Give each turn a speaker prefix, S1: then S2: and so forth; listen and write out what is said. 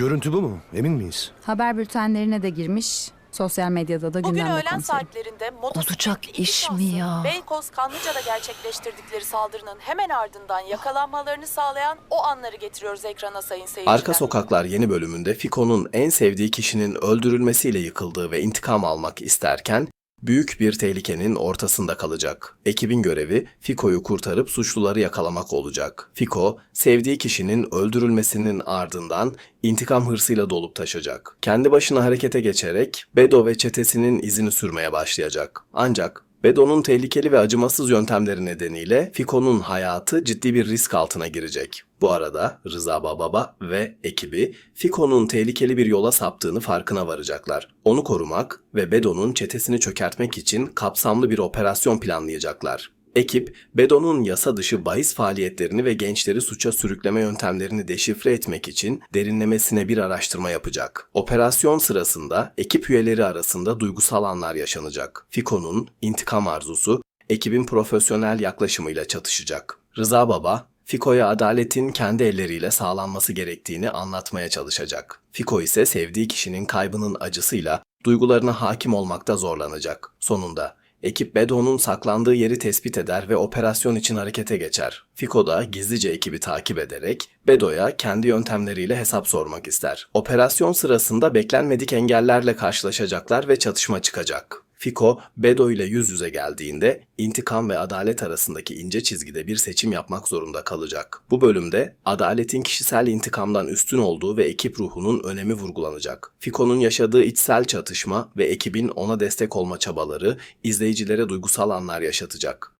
S1: Görüntü bu mu? Emin miyiz?
S2: Haber bültenlerine de girmiş, sosyal medyada da
S3: Bugün
S2: gündemde
S3: öğlen
S2: komiserim.
S3: saatlerinde motosikletli
S4: Olacak
S3: iki
S4: iş mi
S3: şahsın
S4: ya?
S3: Beykoz Kanlıca'da gerçekleştirdikleri saldırının hemen ardından yakalanmalarını sağlayan o anları getiriyoruz ekrana sayın seyirciler.
S5: Arka Sokaklar yeni bölümünde Fiko'nun en sevdiği kişinin öldürülmesiyle yıkıldığı ve intikam almak isterken büyük bir tehlikenin ortasında kalacak. Ekibin görevi Fiko'yu kurtarıp suçluları yakalamak olacak. Fiko, sevdiği kişinin öldürülmesinin ardından intikam hırsıyla dolup taşacak. Kendi başına harekete geçerek Bedo ve çetesinin izini sürmeye başlayacak. Ancak Bedo'nun tehlikeli ve acımasız yöntemleri nedeniyle Fiko'nun hayatı ciddi bir risk altına girecek. Bu arada Rıza Bababa ve ekibi Fiko'nun tehlikeli bir yola saptığını farkına varacaklar. Onu korumak ve Bedo'nun çetesini çökertmek için kapsamlı bir operasyon planlayacaklar. Ekip, Bedo'nun yasa dışı bahis faaliyetlerini ve gençleri suça sürükleme yöntemlerini deşifre etmek için derinlemesine bir araştırma yapacak. Operasyon sırasında ekip üyeleri arasında duygusal anlar yaşanacak. Fiko'nun intikam arzusu ekibin profesyonel yaklaşımıyla çatışacak. Rıza Baba, Fiko'ya adaletin kendi elleriyle sağlanması gerektiğini anlatmaya çalışacak. Fiko ise sevdiği kişinin kaybının acısıyla duygularına hakim olmakta zorlanacak. Sonunda ekip Bedo'nun saklandığı yeri tespit eder ve operasyon için harekete geçer. Fiko da gizlice ekibi takip ederek Bedo'ya kendi yöntemleriyle hesap sormak ister. Operasyon sırasında beklenmedik engellerle karşılaşacaklar ve çatışma çıkacak. Fiko, Bedo ile yüz yüze geldiğinde intikam ve adalet arasındaki ince çizgide bir seçim yapmak zorunda kalacak. Bu bölümde adaletin kişisel intikamdan üstün olduğu ve ekip ruhunun önemi vurgulanacak. Fiko'nun yaşadığı içsel çatışma ve ekibin ona destek olma çabaları izleyicilere duygusal anlar yaşatacak.